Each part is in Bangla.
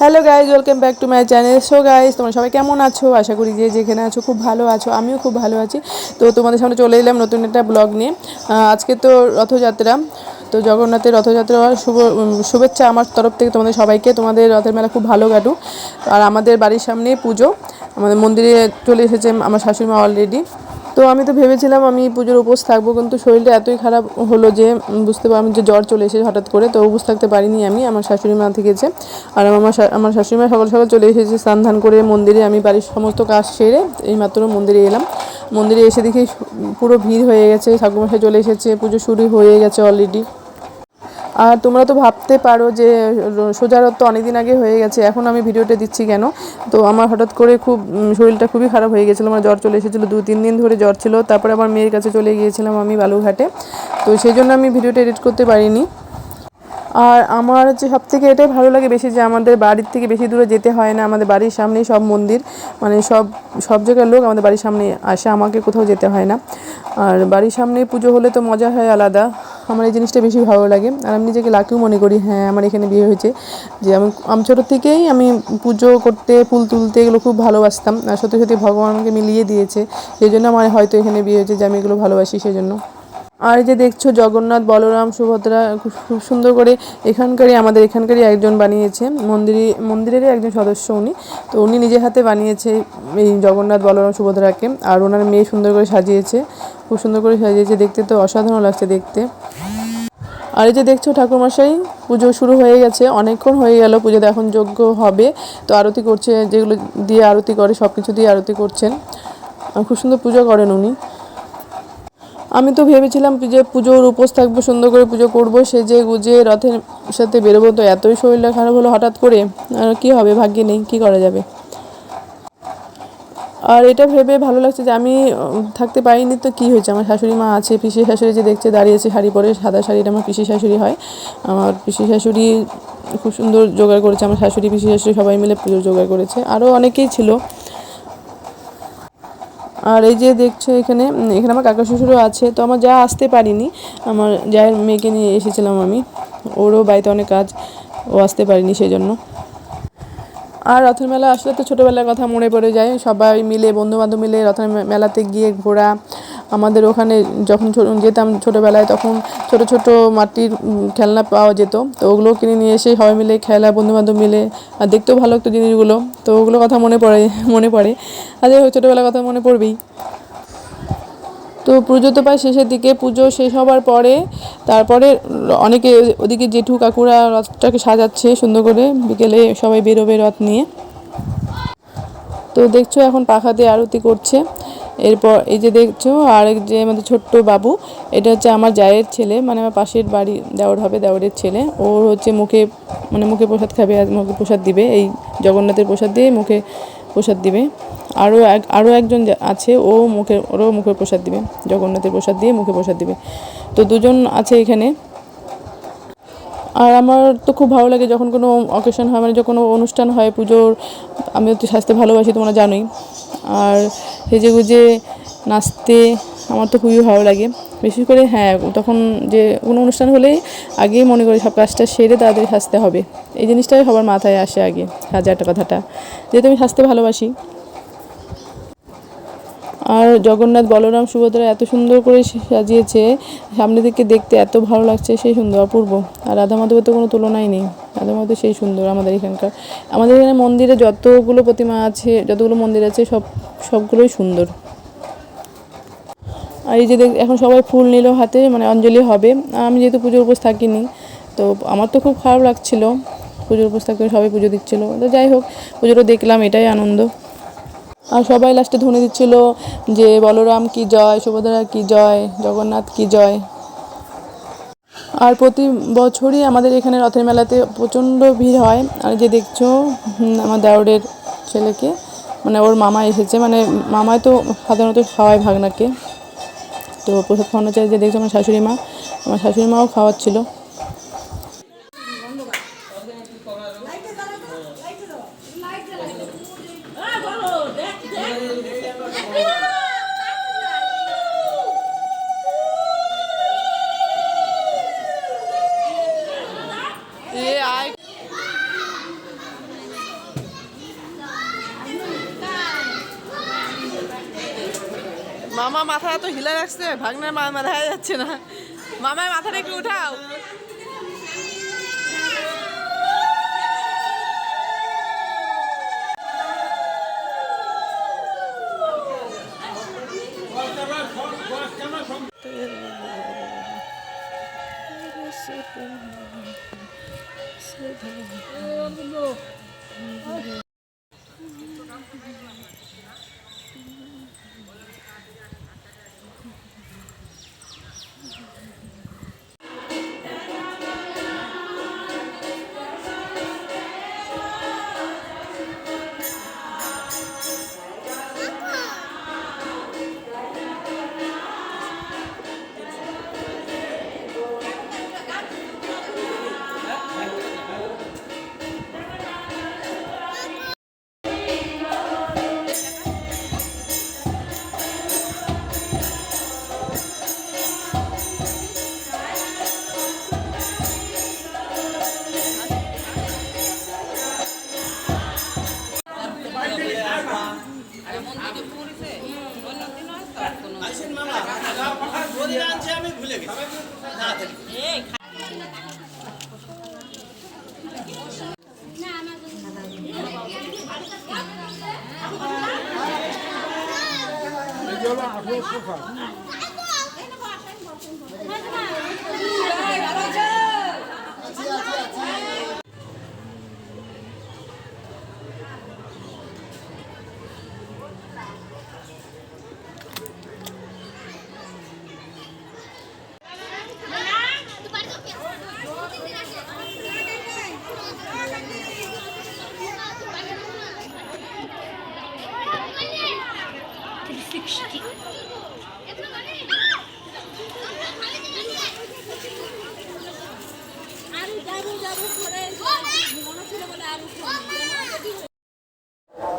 Hello guys welcome back to my channel so guys তোমরা সবাই কেমন আছো? আশা করি যে যেখানে আছো খুব ভালো আছো। আমিও খুব ভালো আছি। তো তোমাদের সামনে চলে এলাম নতুন একটা ব্লগ নিয়ে। আজকে তো রথযাত্রা। তো জগন্নাথের রথযাত্রা শুভ শুভেচ্ছা আমার তরফ থেকে তোমাদের সবাইকে। তোমাদের রথের মেলা খুব ভালো কাটুক। আর আমাদের বাড়ির সামনে পুজো। আমাদের মন্দিরে চলে এসেছে আমার শাশুড়ি মা অলরেডি তো আমি তো ভেবেছিলাম আমি পুজোর উপোস থাকব, কিন্তু শরীরটা এতই খারাপ হলো যে বুঝতে পারলাম যে জ্বর চলে এসেছে হঠাৎ করে, তো উপোস থাকতে পারিনি আমি, আমার শাশুড়ি মা থেকেছে। আর আমার আমার শাশুড়ি মা সকাল সকাল চলে এসেছে স্নান ধান করে মন্দিরে, আমি বাড়ির সমস্ত কাজ সেরে এইমাত্র মন্দিরে এলাম। মন্দিরে এসে দেখি পুরো ভিড় হয়ে গেছে, ঠাকুরমশাই চলে এসেছে, পুজো শুরু হয়ে গেছে অলরেডি আর তোমরা তো ভাবতে পারো যে, র- সোজা রথ তো অনেকদিন আগে হয়ে গেছে, এখন আমি ভিডিওটা দিচ্ছি কেন? তো আমার হঠাৎ করে খুব শরীরটা খুবই খারাপ হয়ে গেছিল আমার জ্বর চলে এসেছিল, দু, তিন দিন ধরে জ্বর ছিল, তারপরে আমার মেয়ের কাছে চলে গিয়েছিলাম আমি বালুঘাটে তো সেই জন্য আমি ভিডিওটা এডিট করতে পারিনি। আর আমার হচ্ছে সব থেকে এটাই ভালো লাগে বেশি যে, আমাদের বাড়ির থেকে বেশি দূরে যেতে হয় না, আমাদের বাড়ির সামনেই সব মন্দির মানে সব সব জায়গার লোক আমাদের বাড়ির সামনে আসে, আমাকে কোথাও যেতে হয় না। আর বাড়ির সামনে পুজো হলে তো মজা হয় আলাদা। আমার এই জিনিসটা বেশি ভালো লাগে। আর আমি নিজেকে লাকিও মনে করি হ্যাঁ আমার এখানে বিয়ে হয়েছে। যে আমি আমি ছোটো থেকেই আমি পুজো করতে, ফুল তুলতে এগুলো খুব ভালোবাসতাম। আর সত্যি সত্যি ভগবান আমাকে মিলিয়ে দিয়েছে। সেই জন্য আমার হয়তো এখানে বিয়ে হয়েছে যে আমি এগুলো ভালোবাসি সেই জন্য আর যে দেখছ জগন্নাথ, বলরাম, সুভদ্রা, খুব সুন্দর করে এখানকারই, আমাদের এখানকারই একজন বানিয়েছে মন্দিরে মন্দিরেরই একজন সদস্য উনি। তো উনি নিজের হাতে বানিয়েছে এই জগন্নাথ, বলরাম, সুভদ্রাকে, আর ওনার মেয়ে সুন্দর করে সাজিয়েছে, খুব সুন্দর করে সাজিয়েছে, দেখতে তো অসাধারণ লাগছে দেখতে। আর এই যে দেখছ ঠাকুরমশাই, পুজো শুরু হয়ে গেছে, অনেকক্ষণ হয়ে গেল, পুজোতে এখন যোগ্য হবে, তো আরতি করছে, যেগুলো দিয়ে আরতি করে সব কিছু দিয়ে আরতি করছেন। খুব সুন্দর পুজো করেন উনি। আমি তো ভেবেছিলাম যে পুজোর উপোস থাকব, সুন্দর করে পুজো করব, সেজে গুজে রথের সাথে বেরোবো, তো এতই শরীরটা খারাপ হলো হঠাৎ করে। আর কী হবে, ভাগ্যে নেই, কী করা যাবে? আর এটা ভেবে ভালো লাগছে যে আমি থাকতে পারিনি, তো কী হয়েছে? আমার শাশুড়ি মা আছে পিসি শাশুড়ি যে দেখছে, দাঁড়িয়েছে শাড়ি পরে, সাদা শাড়িটা আমার পিসি শাশুড়ি হয়। আমার পিসি শাশুড়ি খুব সুন্দর জোগাড় করেছে, আমার শাশুড়ি পিসি শাশুড়ি সবাই মিলে পুজো জোগাড় করেছে। আরও অনেকেই ছিল আর এই যে দেখছ এখানে এখানে আমার কাকা শ্বশুরও আছে, তো আমার যা আসতে পারিনি, আমার যায়ের মেয়েকে নিয়ে এসেছিলাম আমি, ওরও বাড়িতে অনেক কাজ, ও আসতে পারিনি সেই জন্য আর রথের মেলা আসলে তো ছোটোবেলার কথা মনে পড়ে যায়, সবাই মিলে, বন্ধুবান্ধব মিলে রথের মেলাতে গিয়ে ঘোরা আমাদের ওখানে যখন যেতাম ছোটোবেলায় তখন ছোট ছোট মাটির খেলনা পাওয়া যেত। তো ওগুলো কিনে নিয়ে এসে সবাই মিলে খেলা বন্ধু বান্ধব মিলে, আর দেখতেও ভালো লাগতো জিনিসগুলো। তো ওগুলো কথা মনে পড়ে মনে পড়ে। আর যাই হোক, ছোটোবেলার কথা মনে পড়বেই। তো পুজো তো প্রায় শেষের দিকে। পুজো শেষ হবার পরে, তারপরে অনেকে ওদিকে জেঠু কাকুরা রথটাকে সাজাচ্ছে সুন্দর করে। বিকেলে সবাই বেরোবে রথ নিয়ে। তো দেখছ এখন পাখা দিয়ে আরতি করছে। এরপর এই যে দেখছ, আরেক যে আমাদের ছোট্ট বাবু, এটা হচ্ছে আমার জায়ের ছেলে মানে আমার পাশের বাড়ি দেওয়ার হবে দেওয়ারের ছেলে। ওর হচ্ছে মুখে মানে মুখে প্রসাদ খাবে, আর মুখে প্রসাদ দিবে। এই জগন্নাথের প্রসাদ দিয়ে মুখে প্রসাদ দিবে। আরও এক, আরও একজন আছে, ও মুখে, ওরও মুখে প্রসাদ দিবে। জগন্নাথের প্রসাদ দিয়ে মুখে প্রসাদ দিবে। তো দুজন আছে এখানে। আর আমার তো খুব ভালো লাগে যখন কোনো অকেশন হয় মানে যখন অনুষ্ঠান হয়, পুজোর, আমি তো স্বাস্থ্য ভালোবাসি, তোমরা জানোই। আর সেজে গুজে নাচতে আমার তো খুবই ভালো লাগে। বিশেষ করে হ্যাঁ তখন যে কোনো অনুষ্ঠান হলে আগেই মনে করি সব কাজটা সেরে তাড়াতাড়ি সাজতে হবে। এই জিনিসটাই সবার মাথায় আসে আগে সাজাটা কথাটা। যেহেতু আমি সাজতে ভালোবাসি। আর জগন্নাথ বলরাম সুভদ্রা এত সুন্দর করে সাজিয়েছে, সামনে থেকে দেখতে এত ভালো লাগছে, সেই সুন্দর, অপূর্ব। আর রাধা মাধবের তো কোনো তুলনাই নেই। রাধা মাধব সেই সুন্দর আমাদের এখানকার। আমাদের এখানে মন্দিরে যতগুলো প্রতিমা আছে, যতগুলো মন্দির আছে, সব, সবগুলোই সুন্দর। আর এই যে দেখ, এখন সবাই ফুল নিল হাতে মানে অঞ্জলি হবে। আমি যেহেতু পুজোর উপোস থাকিনি, তো আমার তো খুব খারাপ লাগছিল। পুজোর উপোস থাকতে সবাই পুজো দিচ্ছিল। তো যাই হোক, পুজোটা দেখলাম, এটাই আনন্দ। আর সবাই লাস্টে ধ্বনি দিচ্ছিল যে, বলরাম কি জয়, সুভদ্রা কি জয়, জগন্নাথ কি জয়? আর প্রতি বছরই আমাদের এখানে রথের মেলাতে প্রচণ্ড ভিড় হয়। আর যে দেখছ আমার দেওরের ছেলেকে মানে ওর মামা এসেছে। মানে মামায় তো সাধারণত খাওয়ায় ভাগনাকে। তো প্রসাদ খাওয়ানো চাই যে, দেখছ আমার শাশুড়ি মা? আমার শাশুড়ি মাও খাওয়াচ্ছিল। মামা মাথা এত হিলা রাখছে ভাগনার মা দেখা যাচ্ছে না। মামার মাথাটা একটু উঠাও। আরও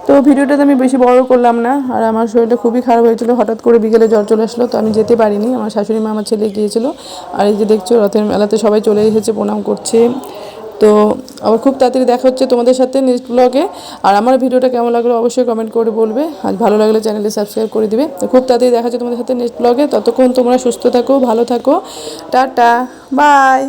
তো ভিডিওটাতে আমি বেশি বড় করলাম না, আর আমার শরীরটা খুবই খারাপ হয়েছিল। হঠাৎ করে বিকেলে জ্বর চলে আসলো, তো আমি যেতে পারিনি। আমার শাশুড়ি মা আমার ছেলে গিয়েছিল, আর এই যে দেখছ, রথের মেলাতে সবাই চলে এসেছে, প্রণাম করছে। তো আবার খুব তাড়াতাড়ি দেখা হচ্ছে তোমাদের সাথে নেক্সট ব্লগে। আর আমার ভিডিওটা কেমন লাগল অবশ্যই কমেন্ট করে বলবে। আর ভালো লাগলে চ্যানেলে সাবস্ক্রাইব করে দিবে। তো খুব তাড়াতাড়ি দেখা হচ্ছে তোমাদের সাথে নেক্সট ব্লগে। ততক্ষণ তোমরা সুস্থ থাকো, ভালো থাকো। Tata, bye.